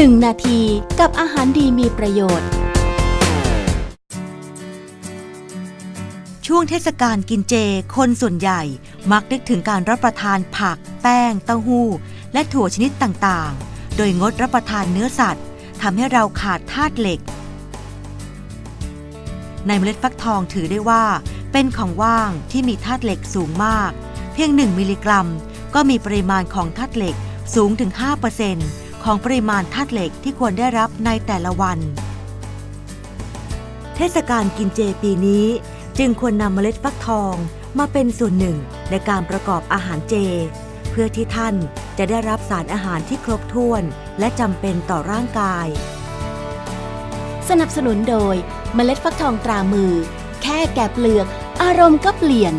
1 นาทีกับอาหารดีมีประโยชน์ ช่วงเทศกาลกินเจ คนส่วนใหญ่ มักนึกถึงการรับประทานผัก แป้ง เต้าหู้ และถั่วชนิดต่างๆ โดยงดรับประทานเนื้อสัตว์ทำให้เราขาดธาตุเหล็ก ในเมล็ดฟักทองถือได้ว่า เป็นของว่างที่มีธาตุเหล็กสูงมาก เพียง 1 มิลลิกรัม ก็มีปริมาณของธาตุเหล็กสูงถึง 5% ของปริมาณธาตุเหล็กที่ควรได้รับในแต่ละวัน เทศกาลกินเจปีนี้จึงควรนำเมล็ดฟักทองมาเป็นส่วนหนึ่งในการประกอบอาหารเจ เพื่อที่ท่านจะได้รับสารอาหารที่ครบถ้วน และจำเป็นต่อร่างกาย สนับสนุนโดยเมล็ดฟักทองตรามือ แค่แกะเปลือก อารมณ์ก็เปลี่ยน